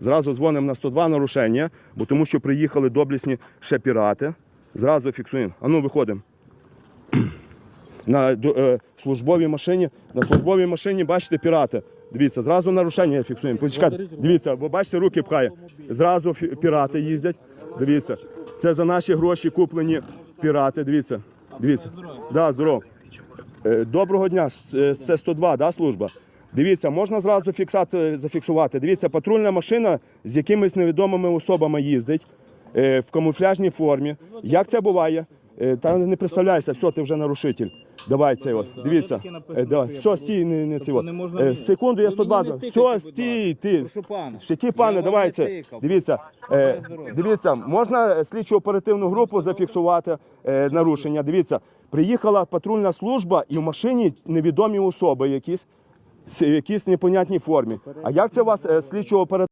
Зразу дзвонимо на 102 нарушення, бо тому що приїхали доблісні ще пірати. Зразу фіксуємо. А ну виходимо. На е, службовій машині. На службовій машині бачите пірати. Дивіться, зразу нарушення фіксуємо. Почекайте, дивіться, бо бачите, руки пхає. Зразу пірати їздять. Дивіться. Це за наші гроші куплені пірати. Дивіться. Дивіться. Да, здорово. Е, Доброго дня, е, це 102, да, служба? Дивіться, можна зразу фіксати, зафіксувати. Дивіться, патрульна машина з якимись невідомими особами їздить е, в камуфляжній формі. Як це буває? Е, Та не представляйся, все, ти вже нарушитель. Давай це от. Дивіться. Е, давай. Все, стій, не, не це от. не можна Е, мені. Секунду, я Ви 102. мені не Все, стій, ти. Прошу пана. Які пане, Я вам давай це. Дивіться, е, дивіться, можна слідчу оперативну групу зафіксувати е, нарушення. Дивіться, приїхала патрульна служба і в машині невідомі особи якісь, с- якісь непонятній формі. А як це вас слідчого слідчо оперативна